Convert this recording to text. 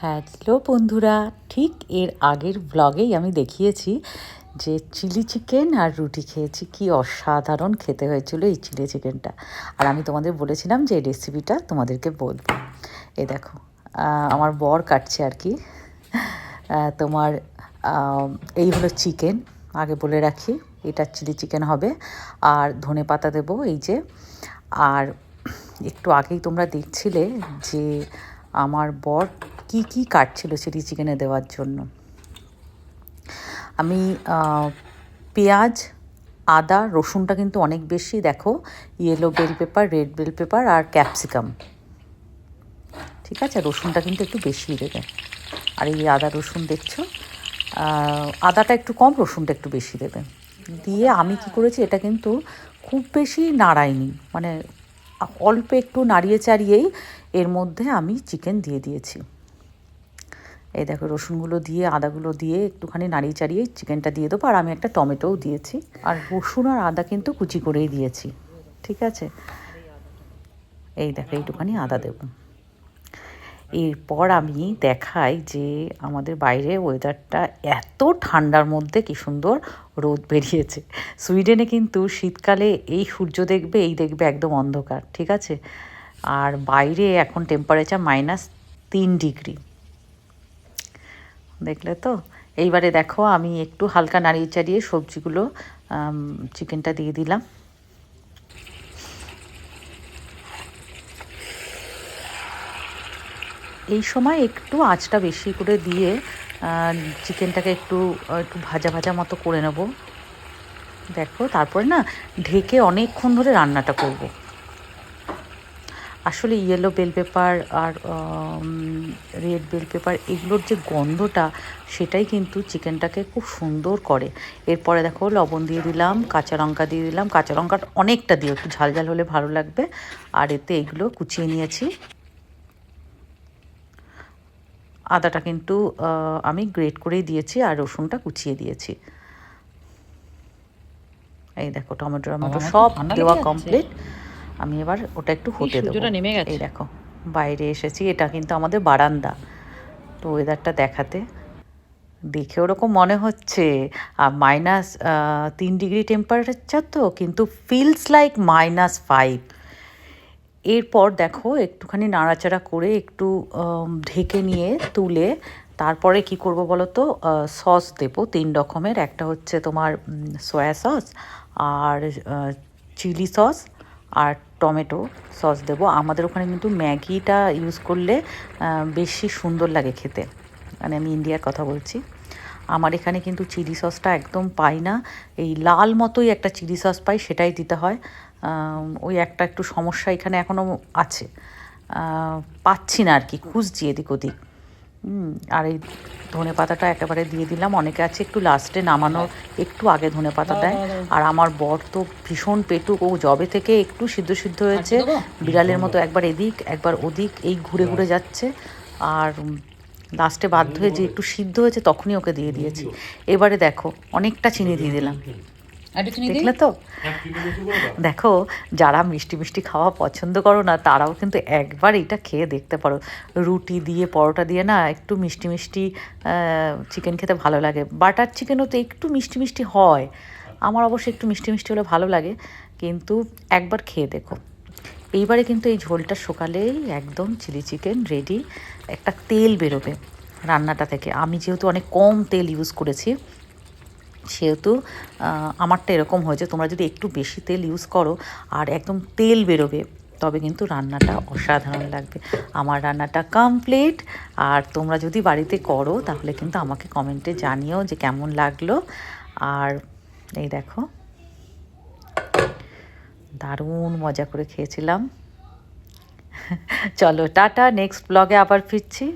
Hello বন্ধুরা, ঠিক এর আগের ব্লগেই আমি দেখিয়েছি যে চিলি চিকেন আর রুটি খেয়েছি। কি অসাধারণ খেতে হয়েছিল এই চিলি চিকেনটা আর আমি তোমাদের বলেছিলাম যে এই রেসিপিটা তোমাদেরকে বলব এ দেখো আমার বর কাটছে আর কি। তোমার এই হলো চিকেন আগে বলে রাখি, এটা চিলি চিকেন হবে। আর ধনে পাতা দেবো এই যে। আর একটু আগেই তোমরা দেখছিলে যে আমার বর কি কি কাটছিল চিলি চিকেনে দেওয়ার জন্য? আমি পেঁয়াজ, আদা, রসুনটা কিন্তু অনেক বেশি, দেখো yellow bell pepper red bell pepper আর ক্যাপসিকাম ঠিক আছে? রসুনটা কিন্তু একটু বেশি দেবে। আর এই আদা, রসুন দেখছ? আদাটা একটু কম, রসুনটা একটু বেশি দেবে। দিয়ে আমি কি করেছি, এটা কিন্তু খুব বেশি নাড়াইনি। মানে অল্প একটু নাড়িয়ে চাড়িয়েই এর মধ্যে আমি চিকেন দিয়ে দিয়েছি। এই দেখো রসুনগুলো দিয়ে, আদাগুলো দিয়ে একটুখানি নাড়িয়ে চাড়িয়ে চিকেনটা দিয়ে দেবো। আর আমি একটা টমেটোও দিয়েছি। আর রসুন আর আদা কিন্তু কুচি করেই দিয়েছি। ঠিক আছে? এই দেখো একটুখানি আদা দেবো। এরপর আমি দেখাই যে আমাদের বাইরে ওয়েদারটা এত ঠান্ডার মধ্যে কি সুন্দর রোদ বেরিয়েছে। সুইডেনে কিন্তু শীতকালে এই সূর্য দেখবে, এই দেখবে একদম অন্ধকার। ঠিক আছে? আর বাইরে এখন টেম্পারেচার মাইনাস তিন ডিগ্রি। দেখলে তো? এইবারে দেখো, আমি একটু হালকা নাড়িয়ে চাড়িয়ে সবজিগুলো চিকেনটা দিয়ে দিলাম। এই সময় একটু আঁচটা বেশি করে দিয়ে চিকেনটাকে একটু একটু ভাজা ভাজা মতো করে নেব। দেখো, তারপরে না, ঢেকে অনেকক্ষণ ধরে রান্নাটা করব। আসলে ইয়েলো বেল পেপার আর রেড বেল পেপার এগুলোর যে গন্ধটা সেটাই কিন্তু চিকেনটাকে খুব সুন্দর করে। এরপরে দেখো লবণ দিয়ে দিলাম কাঁচা লঙ্কা দিয়ে দিলাম। কাঁচা লঙ্কা অনেকটা দিও একটু ঝাল ঝাল হলে ভালো লাগবে। আর এতে এগুলো কুচিয়ে নিয়েছি। আদাটা কিন্তু আমি গ্রেট করেই দিয়েছি আর রসুনটা কুচিয়ে দিয়েছি। এই দেখো টমেটো টমেটো সব দেওয়া কমপ্লিট আমি এবার ওটা একটু হতে দেবো। নেমে গেছে। এই দেখো বাইরে এসেছি। এটা কিন্তু আমাদের বারান্দা। তো ওয়েদারটা দেখাতে। দেখে ওরকম মনে হচ্ছে। আর মাইনাস তিন ডিগ্রি টেম্পারেচার তো কিন্তু ফিলস লাইক মাইনাস ফাইভ এরপর দেখো একটুখানি নাড়াচাড়া করে একটু ঢেকে নিয়ে তুলে তারপরে কি করব বলো তো সস দেবো। তিন রকমের। একটা হচ্ছে তোমার সয়া সস আর চিলি সস আর টমেটো সস দেবো। আমাদের ওখানে কিন্তু ম্যাগিটা ইউজ করলে বেশি সুন্দর লাগে খেতে। মানে আমি ইন্ডিয়ার কথা বলছি। আমার এখানে কিন্তু চিলি সসটা একদম পাই না। এই লাল মতোই একটা চিলি সস পাই, সেটাই দিতে হয়। ওই একটা একটু সমস্যা এখানে এখনও আছে। পাচ্ছি না আর কি, খুঁজছি এদিক ওদিক। আর এই ধনে পাতাটা একেবারে দিয়ে দিলাম। অনেকে আছে একটু লাস্টে নামানোর একটু আগে ধনে পাতা দেয়। আর আমার বর তো ভীষণ পেটুক ও জবে থেকে একটু সিদ্ধ সিদ্ধ হয়েছে। বিড়ালের মতো একবার এদিক একবার ওদিক এই ঘুরে ঘুরে যাচ্ছে। আর লাস্টে বাধ্য হয়ে যে একটু সিদ্ধ হয়েছে তখনই ওকে দিয়ে দিয়েছি। এবারে দেখো অনেকটা চিনি দিয়ে দিলাম। দেখলে তো? দেখো যারা মিষ্টি মিষ্টি খাওয়া পছন্দ করো না তারাও কিন্তু একবার এটা খেয়ে দেখতে পারো। রুটি দিয়ে পরোটা দিয়ে না একটু মিষ্টি মিষ্টি চিকেন খেতে ভালো লাগে। বাটার চিকেনও তো একটু মিষ্টি মিষ্টি হয়। আমার অবশ্যই একটু মিষ্টি মিষ্টি হলে ভালো লাগে কিন্তু একবার খেয়ে দেখো। এইবারে কিন্তু এই ঝোলটা সকালেই একদম চিলি চিকেন রেডি একটা তেল বেরোবে রান্নাটা থেকে। আমি যেহেতু অনেক কম তেল ইউজ করেছি সেহেতু আমারটা এরকম হয়েছে তোমরা যদি একটু বেশি তেল ইউজ করো আর একদম তেল বেরোবে, তবে কিন্তু রান্নাটা অসাধারণ লাগবে। আমার রান্নাটা কমপ্লিট আর তোমরা যদি বাড়িতে করো তাহলে কিন্তু আমাকে কমেন্টে জানিও যে কেমন লাগল। আর এই দেখো, দারুণ মজা করে খেয়েছিলাম। চলো, টাটা নেক্সট ব্লগে আবার ফিরছি।